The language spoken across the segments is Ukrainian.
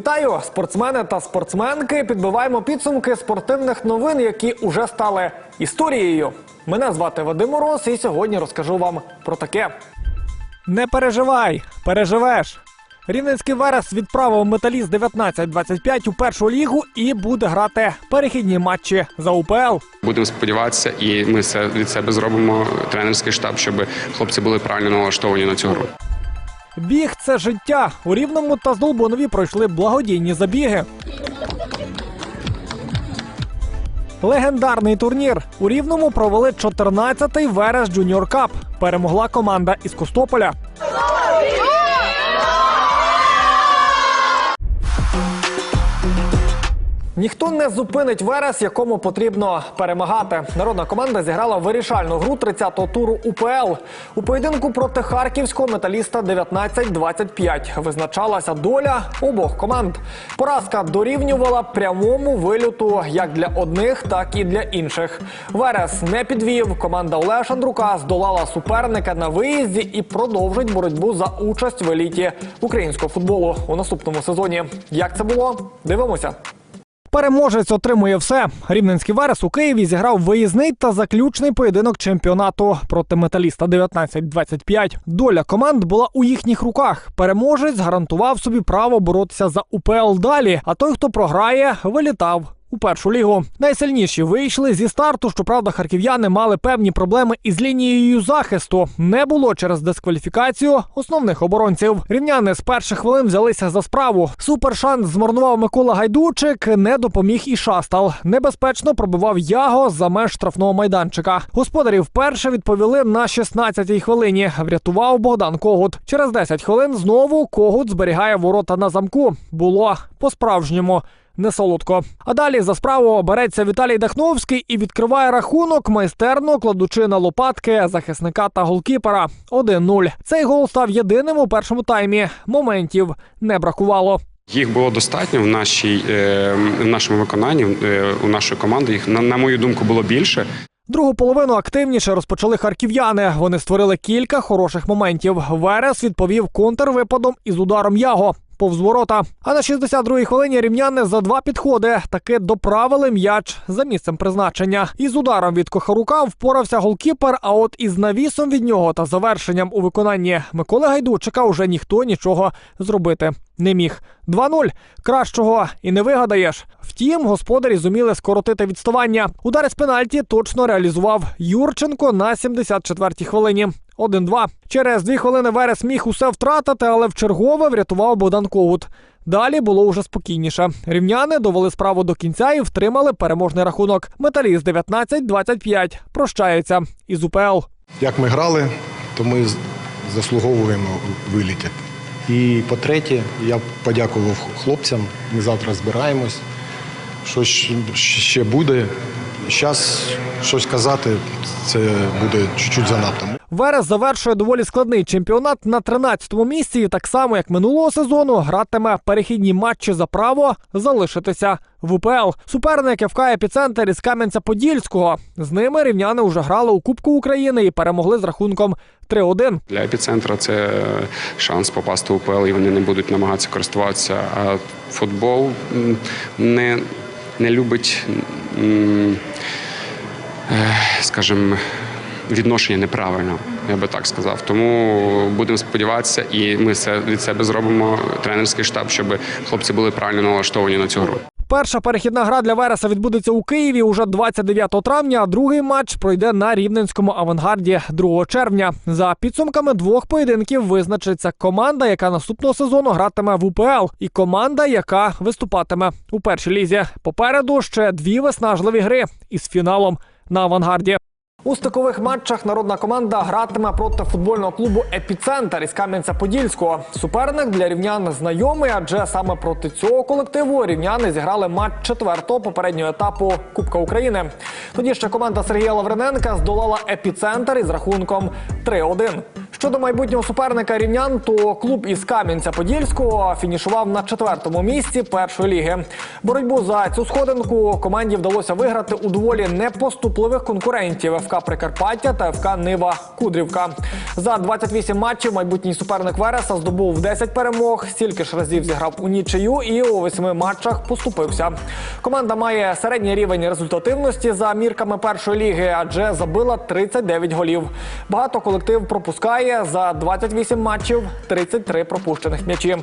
Вітаю, спортсмени та спортсменки. Підбиваємо підсумки спортивних новин, які уже стали історією. Мене звати Вадим Мороз, і сьогодні розкажу вам про таке. Не переживай, переживеш. Рівненський Верес відправив металіст 19-25 у першу лігу і буде грати перехідні матчі за УПЛ. Будемо сподіватися, і ми все від себе зробимо тренерський штаб, щоб хлопці були правильно налаштовані на цю гру. Біг це життя. У Рівному та Здолбунові пройшли благодійні забіги. Легендарний турнір. У Рівному провели 14-й Верес Джуніор Кап. Перемогла команда із Костополя. Ніхто не зупинить Верес, якому потрібно перемагати. Народна команда зіграла вирішальну гру 30-го туру УПЛ. У поєдинку проти харківського металіста 19-25 визначалася доля обох команд. Поразка дорівнювала прямому вильоту як для одних, так і для інших. Верес не підвів. Команда Олега Шандрука здолала суперника на виїзді і продовжить боротьбу за участь в еліті українського футболу у наступному сезоні. Як це було? Дивимося. Переможець отримує все. Рівненський Верес у Києві зіграв виїзний та заключний поєдинок чемпіонату проти металіста 19-25. Доля команд була у їхніх руках. Переможець гарантував собі право боротися за УПЛ далі. А той, хто програє, вилітав. У першу лігу найсильніші вийшли зі старту. Щоправда, харків'яни мали певні проблеми із лінією захисту. Не було через дискваліфікацію основних оборонців. Рівняни з перших хвилин взялися за справу. Супершанс змарнував Микола Гайдучик. Не допоміг і шастал. Небезпечно пробивав яго за меж штрафного майданчика. Господарі вперше відповіли на 16-й хвилині. Врятував Богдан Когут. Через 10 хвилин знову Когут зберігає ворота на замку. Було по-справжньому. Не солодко. А далі за справу береться Віталій Дахновський і відкриває рахунок, майстерно кладучи на лопатки захисника та голкіпера. 1-0. Цей гол став єдиним у першому таймі. Моментів не бракувало. Їх було достатньо в нашій е, в нашому виконанні. е, у нашої команди їх на, на мою думку було більше. Другу половину активніше розпочали харків'яни. Вони створили кілька хороших моментів. Верес відповів контрвипадом із ударом Яго. Повз ворота. А на 62-й хвилині рівняни за два підходи таки доправили м'яч за місцем призначення. Із ударом від Кохарука впорався голкіпер. А от із навісом від нього та завершенням у виконанні Миколи Гайдучика уже ніхто нічого зробити не міг. 2-0. Кращого і не вигадаєш. Втім, господарі зуміли скоротити відставання. Удар з пенальті точно реалізував Юрченко на 74-й хвилині. 1-2. Через дві хвилини Верес міг усе втратити, але в чергове врятував Богдан Ковут. Далі було уже спокійніше. Рівняни довели справу до кінця і втримали переможний рахунок. Металіст 19-25 прощається із УПЛ. Як ми грали, то ми заслуговуємо виліти. І по-третє, я подякував хлопцям. Ми завтра збираємось. Що ще буде. Зараз щось казати, це буде чуть-чуть занадто. Верес завершує доволі складний чемпіонат на 13-му місці. І так само, як минулого сезону, гратиме перехідні матчі за право залишитися в УПЛ. Суперник ФК «Епіцентр» із Кам'янця-Подільського. З ними рівняни вже грали у Кубку України і перемогли з рахунком 3-1. Для епіцентра це шанс попасти в УПЛ, і вони не будуть намагатися користуватися. А футбол не, не любить, е, скажімо, відношення неправильно, я би так сказав. Тому будемо сподіватися, і ми це від себе зробимо тренерський штаб, щоб хлопці були правильно налаштовані на цю гру. Перша перехідна гра для Вереса відбудеться у Києві уже 29 травня. а Другий матч пройде на рівненському авангарді 2 червня. За підсумками двох поєдинків визначиться команда, яка наступного сезону гратиме в УПЛ, і команда, яка виступатиме у першій лізі. Попереду ще дві виснажливі гри із фіналом на авангарді. У стикових матчах народна команда гратиме проти футбольного клубу Епіцентр із Кам'янця-Подільського. Суперник для рівнян знайомий, адже саме проти цього колективу рівняни зіграли матч четвертого попереднього етапу Кубка України. Тоді ще команда Сергія Лаврененка здолала епіцентр із рахунком 3-1. Щодо майбутнього суперника рівнян, то клуб із Кам'янця-Подільського фінішував на четвертому місці першої ліги. Боротьбу за цю сходинку команді вдалося виграти у доволі непоступливих конкурентів ФК Прикарпаття та ФК Нива Кудрівка. За 28 матчів майбутній суперник Вереса здобув 10 перемог, стільки ж разів зіграв у нічию і у восьми матчах поступився. Команда має середній рівень результативності за мірками першої ліги, адже забила 39 голів. Багато колектив пропускає за 28 матчів 33 пропущених м'ячі.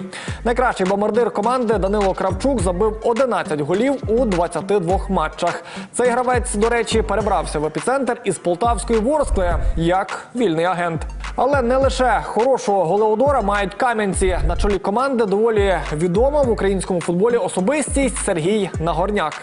Найкращий бомбардир команди Данило Кравчук забив 11 голів у 22 матчах. Цей гравець, до речі, перебрався в епіцентр із полтавської Ворскли як вільний агент. Але не лише хорошого голеодора мають кам'янці на чолі команди. Доволі відома в українському футболі особистість Сергій Нагорняк.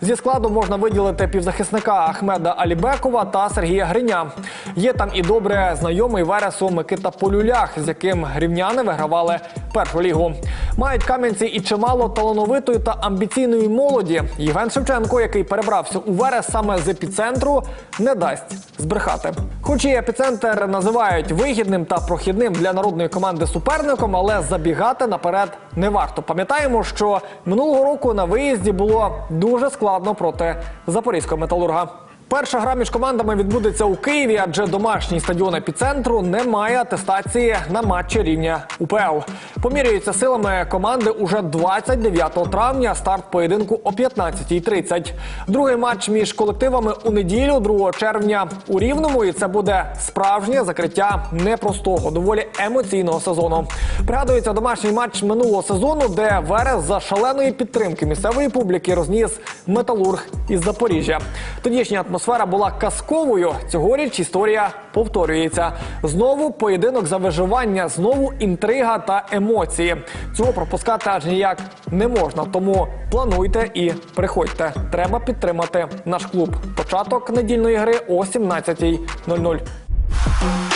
Зі складу можна виділити півзахисника Ахмеда Алібекова та Сергія Гриня. Є там і добре знайомий Вересу Микита Полюлях, з яким рівняни вигравали першу лігу. Мають кам'янці і чимало талановитої та амбіційної молоді. Євген Шевченко, який перебрався у Верес саме з епіцентру, не дасть збрехати. Хоч і епіцентр називають вигідним та прохідним для народної команди суперником, але забігати наперед не варто. Пам'ятаємо, що минулого року на виїзді було дуже складно проти запорізького металурга. Перша гра між командами відбудеться у Києві, адже домашній стадіон епіцентру не має атестації на матчі рівня УПЛ. Поміряються силами команди уже 29 травня. Старт поєдинку о 15.30. Другий матч між колективами у неділю, 2 червня у Рівному. І це буде справжнє закриття непростого, доволі емоційного сезону. Пригадується домашній матч минулого сезону, де Верес за шаленої підтримки місцевої публіки розніс металург із Запоріжжя. Тодішня атмосфера була казковою. Цьогоріч історія повторюється. Знову поєдинок за виживання, знову інтрига та емоції. Цього пропускати аж ніяк не можна. Тому плануйте і приходьте. Треба підтримати наш клуб. Початок недільної гри о 17.00.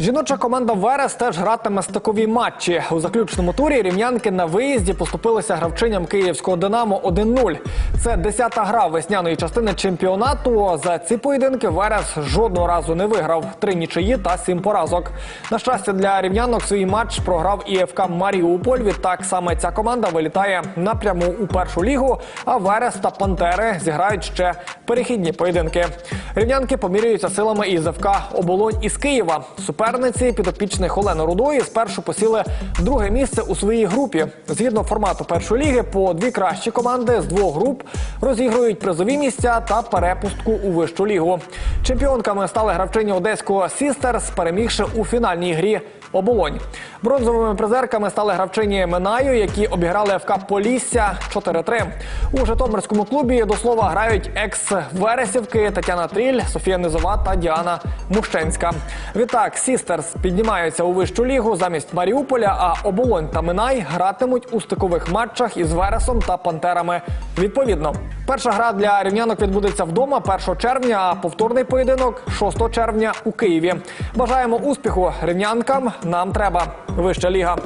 Жіноча команда Верес теж гратиме стикові матчі. У заключному турі рівнянки на виїзді поступилися гравчиням київського Динамо 1-0. Це 10-та гра весняної частини чемпіонату. За ці поєдинки Верес жодного разу не виграв. Три нічиї та сім поразок. На щастя, для рівнянок свій матч програв і ФК Маріуполь. Відтак саме ця команда вилітає напряму у першу лігу. А Верес та Пантери зіграють ще перехідні поєдинки. Рівнянки поміряються силами із ФК Оболонь із Києва. Суперниці підопічних Олени Рудої спершу посіли друге місце у своїй групі. Згідно формату першої ліги, по дві кращі команди з двох груп розігрують призові місця та перепустку у вищу лігу. Чемпіонками стали гравчині одеського Сістерс, перемігши у фінальній грі. Оболонь бронзовими призерками стали гравчині Минаю, які обіграли ФК Полісся 4-3. У Житомирському клубі до слова грають екс-вересівки Тетяна Тріль, Софія Низова та Діана Мущенська. Відтак Сістерс піднімаються у вищу лігу замість Маріуполя. А оболонь та Минай гратимуть у стикових матчах із Вересом та Пантерами. Відповідно, перша гра для рівнянок відбудеться вдома 1 червня, а повторний поєдинок 6 червня у Києві. Бажаємо успіху рівнянкам. Нам треба вища ліга.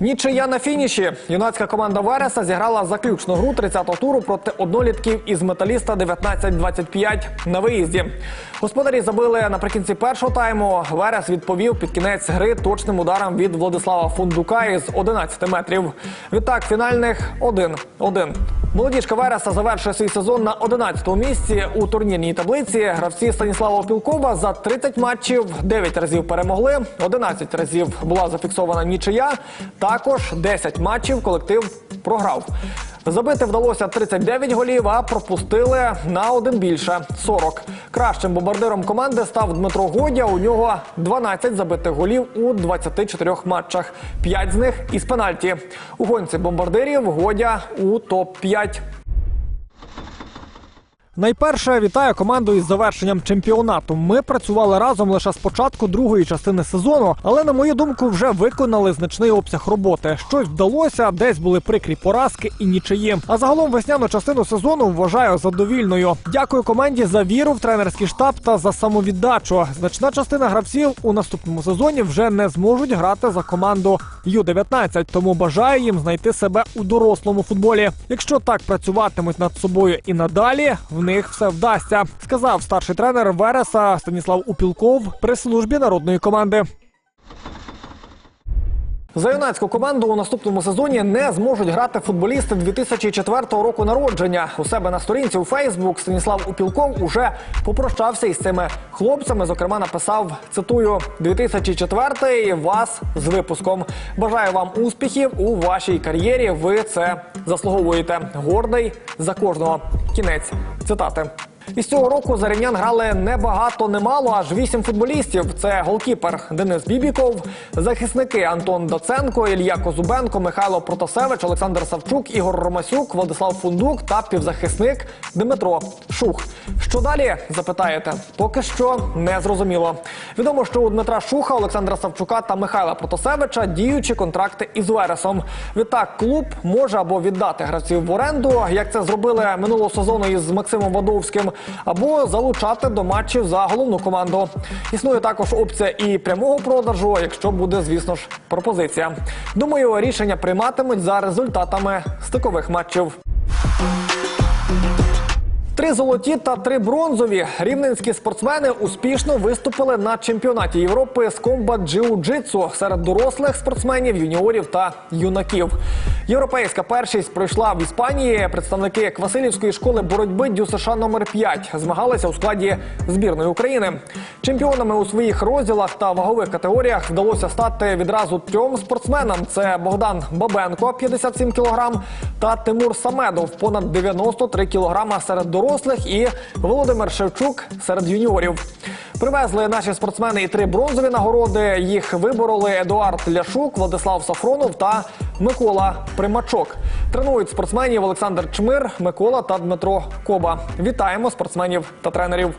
Нічия на фініші. Юнацька команда Вереса зіграла заключну гру 30-го туру проти однолітків із металіста 19-25 на виїзді. Господарі забили наприкінці першого тайму. Верес відповів під кінець гри точним ударом від Владислава Фундука із 11 метрів. Відтак фінальних 1-1. Молодіжка Вереса завершує свій сезон на 11-му місці у турнірній таблиці. Гравці Станіслава Пілкова за 30 матчів 9 разів перемогли, 11 разів була зафіксована нічия. Також 10 матчів колектив програв. Забити вдалося 39 голів, а пропустили на один більше 40. Кращим бомбардиром команди став Дмитро Годя. У нього 12 забитих голів у 24 матчах. 5 з них із пенальті. У гонці бомбардирів Годя у топ-5. Найперше вітаю команду із завершенням чемпіонату. Ми працювали разом лише з початку другої частини сезону, але на мою думку, вже виконали значний обсяг роботи. Щось вдалося, десь були прикрі поразки і нічиї. А загалом весняну частину сезону вважаю задовільною. Дякую команді за віру в тренерський штаб та за самовіддачу. Значна частина гравців у наступному сезоні вже не зможуть грати за команду Ю-19, тому бажаю їм знайти себе у дорослому футболі. Якщо так працюватимуть над собою і надалі, в них все вдасться, сказав старший тренер Вереса Станіслав Упілков при службі народної команди. За юнацьку команду у наступному сезоні не зможуть грати футболісти 2004 року народження. У себе на сторінці у Фейсбук Станіслав Упілков уже попрощався із цими хлопцями. Зокрема, написав цитую 2004 вас з випуском. Бажаю вам успіхів у вашій кар'єрі. Ви це заслуговуєте. Гордий за кожного. Кінець цитати. Із цього року за грали не багато, не аж вісім футболістів. Це голкіпер Денис Бібіков, захисники Антон Доценко, Ілля Козубенко, Михайло Протасевич, Олександр Савчук, Ігор Ромасюк, Владислав Фундук та півзахисник Дмитро Шух. Що далі? Запитаєте? Поки що не зрозуміло. Відомо, що у Дмитра Шуха, Олександра Савчука та Михайла Протасевича діючі контракти із Вересом. Відтак клуб може або віддати гравців в оренду, як це зробили минулого сезону із Максимом Вадовським, або залучати до матчів за головну команду. Існує також опція і прямого продажу, якщо буде, звісно ж, пропозиція. Думаю, рішення прийматимуть за результатами стикових матчів. Три золоті та три бронзові рівненські спортсмени успішно виступили на чемпіонаті Європи з комбат джиу-джитсу серед дорослих спортсменів, юніорів та юнаків. Європейська першість пройшла в Іспанії. Представники Квасилівської школи боротьби Дю США номер 5 змагалися у складі збірної України. Чемпіонами у своїх розділах та вагових категоріях вдалося стати відразу трьом спортсменам: це Богдан Бабенко, 57 кг, та Тимур Самедов, понад 93 кг серед дорослих, і Володимир Шевчук серед юніорів. Привезли наші спортсмени і три бронзові нагороди. Їх вибороли Едуард Ляшук, Владислав Сафронов та Микола Примачок. Тренують спортсменів Олександр Чмир, Микола та Дмитро Коба. Вітаємо спортсменів та тренерів.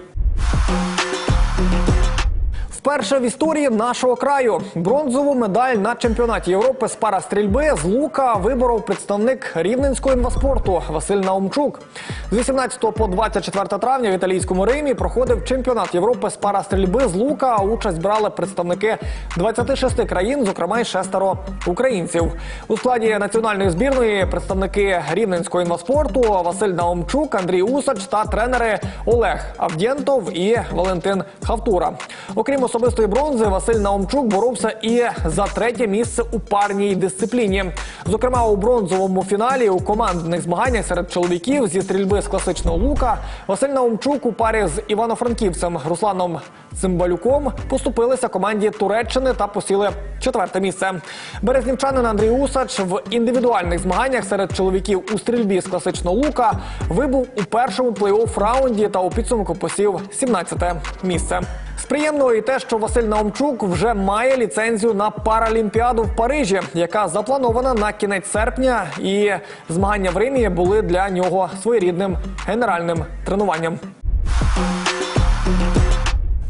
Вперше в історії нашого краю бронзову медаль на чемпіонаті Європи з парастрільби з лука виборов представник рівненського інваспорту Василь Наумчук. З 18 по 24 травня в італійському Римі проходив чемпіонат Європи з парастрільби з лука. Участь брали представники 26 країн, зокрема й шестеро українців. У складі національної збірної представники рівненського інваспорту Василь Наумчук, Андрій Усач та тренери Олег Авдєнтов і Валентин Хавтура. Окрім особистої бронзи, Василь Наумчук боровся і за третє місце у парній дисципліні. Зокрема, у бронзовому фіналі у командних змаганнях серед чоловіків зі стрільби з класичного лука Василь Наумчук у парі з Івано-Франківцем Русланом Цимбалюком поступилися команді Туреччини та посіли четверте місце. Березнівчанин Андрій Усач в індивідуальних змаганнях серед чоловіків у стрільбі з класичного лука вибув у першому плей-офф раунді та у підсумку посів 17 місце. З приємного і те, що Василь Наумчук вже має ліцензію на Паралімпіаду в Парижі, яка запланована на кінець серпня, і змагання в Римі були для нього своєрідним генеральним тренуванням.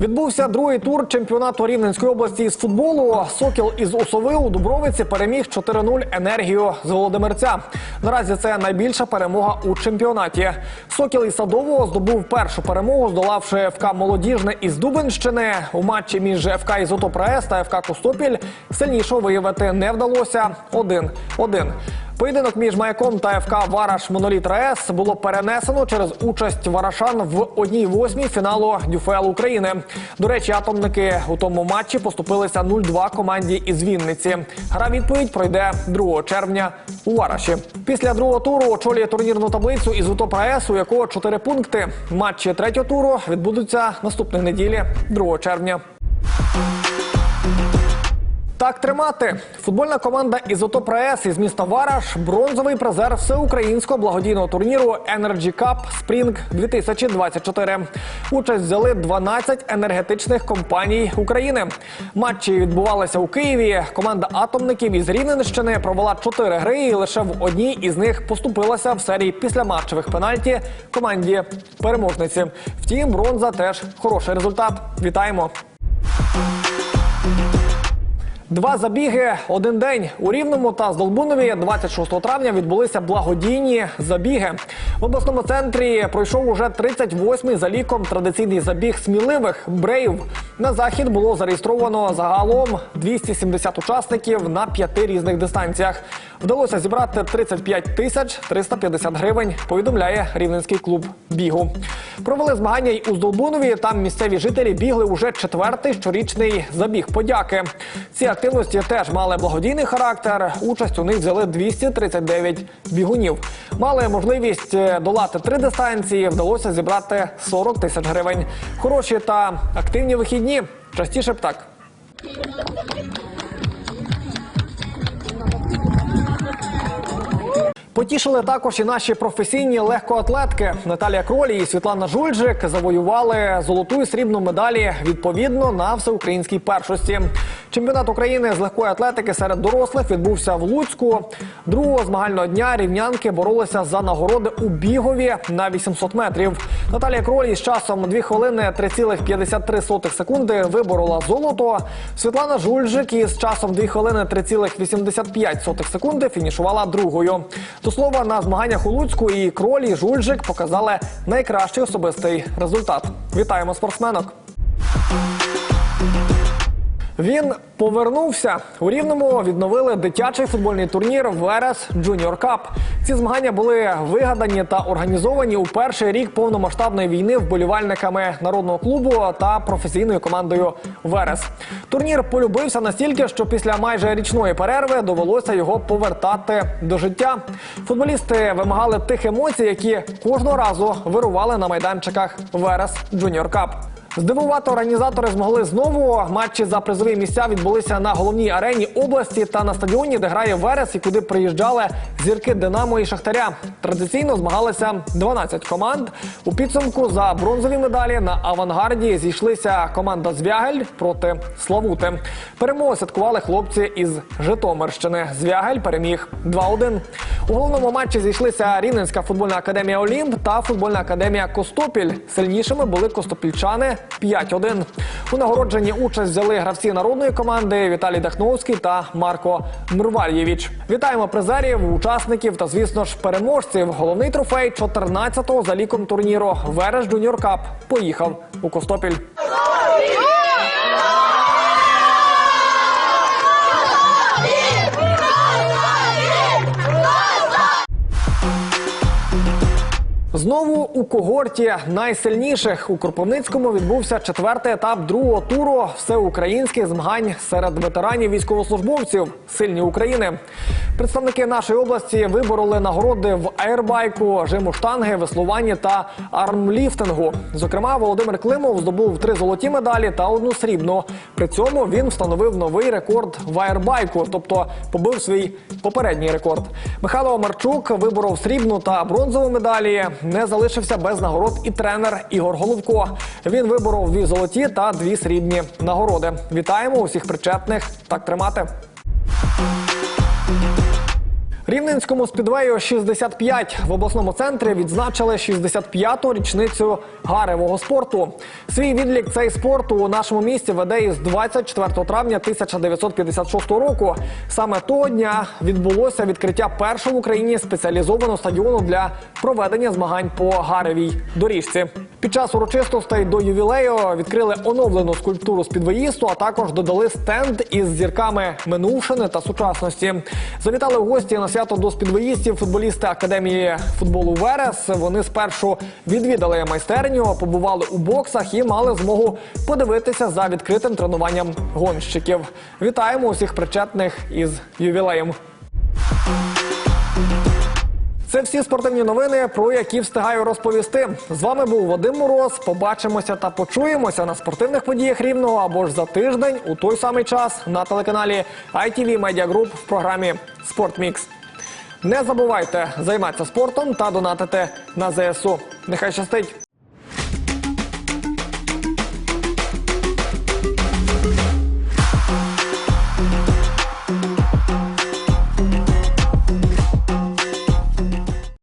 Відбувся другий тур чемпіонату Рівненської області із футболу. Сокіл із Усови у Дубровиці переміг 4-0 енергію з Володимирця. Наразі це найбільша перемога у чемпіонаті. Сокіл із Садового здобув першу перемогу, здолавши ФК Молодіжне із Дубенщини. У матчі між ФК «Ізотопрес» та ФК Костопіль сильнішого виявити не вдалося. 1-1. Поєдинок між маяком та ФК Вараш Моноліт РАЕС було перенесено через участь варашан в одній восьмій фіналу ДЮФЛ України. До речі, атомники у тому матчі поступилися 0-2 команді із Вінниці. Гра відповідь пройде 2 червня у Вараші. Після другого туру очолює турнірну таблицю із УТОП РАЕС, у якого 4 пункти. Матчі третього туру відбудуться наступної неділі, 2 червня. Так тримати. Футбольна команда Ізотоп із міста Вараш бронзовий призер всеукраїнського благодійного турніру Energy Cup Spring 2024. Участь взяли 12 енергетичних компаній України. Матчі відбувалися у Києві. Команда атомників із Рівненщини провела 4 гри, і лише в одній із них поступилася в серії післяматчевих пенальті команді переможниці. Втім, бронза теж хороший результат. Вітаємо! Два забіги, один день у Рівному та Здолбунові 26 травня відбулися благодійні забіги. В обласному центрі пройшов уже 38-й за ліком традиційний забіг сміливих брейв. На захід було зареєстровано загалом 270 учасників на п'яти різних дистанціях. Вдалося зібрати 35 тисяч 350 гривень. Повідомляє рівненський клуб бігу. Провели змагання й у Здолбунові. Там місцеві жителі бігли уже четвертий щорічний забіг подяки. Ці активності теж мали благодійний характер. Участь у них взяли 239 бігунів. Мали можливість е, долати три дистанції. Вдалося зібрати 40 тисяч гривень. Хороші та активні вихідні. Частіше б так. Потішили також і наші професійні легкоатлетки. Наталія Кролі і Світлана Жульжик завоювали золоту і срібну медалі відповідно на всеукраїнській першості. Чемпіонат України з легкої атлетики серед дорослих відбувся в Луцьку. Другого змагального дня рівнянки боролися за нагороди у бігові на 800 метрів. Наталія Кролі з часом 2 хвилини 3,53 секунди виборола золото. Світлана Жульжик із часом 2 хвилини 3,85 секунди фінішувала другою. До слова, на змаганнях у Луцьку і Кролі Жульжик показали найкращий особистий результат. Вітаємо спортсменок! Він повернувся у рівному. Відновили дитячий футбольний турнір Верес Джуніор Кап. Ці змагання були вигадані та організовані у перший рік повномасштабної війни вболівальниками народного клубу та професійною командою Верес. Турнір полюбився настільки, що після майже річної перерви довелося його повертати до життя. Футболісти вимагали тих емоцій, які кожного разу вирували на майданчиках Верес Джуніор Кап. Здивувати організатори змогли знову. Матчі за призові місця відбулися на головній арені області та на стадіоні, де грає Верес, і куди приїжджали зірки Динамо і Шахтаря. Традиційно змагалися 12 команд. У підсумку за бронзові медалі на авангарді зійшлися команда Звягель проти Славути. Перемогу святкували хлопці із Житомирщини. Звягель переміг 2-1. У головному матчі зійшлися Рівненська футбольна академія Олімп та футбольна академія Костопіль. Сильнішими були костопільчани 5-1. У нагородженні участь взяли гравці народної команди Віталій Дахновський та Марко Мрвальєвіч. Вітаємо призерів, учасників та, звісно ж, переможців. Головний трофей 14-го за ліком турніру Вереш Джуніор Кап поїхав у Костопіль. Знову у когорті найсильніших у Кропивницькому відбувся четвертий етап другого туру всеукраїнських змагань серед ветеранів військовослужбовців Сильні України. Представники нашої області вибороли нагороди в аербайку, жиму штанги, веслуванні та армліфтингу. Зокрема, Володимир Климов здобув три золоті медалі та одну срібну. При цьому він встановив новий рекорд в аербайку, тобто побив свій попередній рекорд. Михайло Марчук виборов срібну та бронзову медалі. Не залишився без нагород і тренер Ігор Головко. Він виборов дві золоті та дві срібні нагороди. Вітаємо усіх причетних. Так тримати. Рівненському спідвею 65 в обласному центрі відзначили 65-ту річницю гаревого спорту. Свій відлік цей спорт у нашому місті веде із 24 травня 1956 року. Саме того дня відбулося відкриття першого в Україні спеціалізованого стадіону для проведення змагань по гаревій доріжці. Під час урочистостей до ювілею відкрили оновлену скульптуру спідвеїсту, а також додали стенд із зірками минувшини та сучасності. Завітали в гості на свято до спідвеїстів футболісти академії футболу Верес. Вони спершу відвідали майстерню, побували у боксах і мали змогу подивитися за відкритим тренуванням гонщиків. Вітаємо усіх причетних із ювілеєм. Це всі спортивні новини, про які встигаю розповісти. З вами був Вадим Мороз. Побачимося та почуємося на спортивних подіях рівного або ж за тиждень у той самий час на телеканалі ITV Media Group в програмі «Спортмікс». Не забувайте займатися спортом та донатити на ЗСУ. Нехай щастить!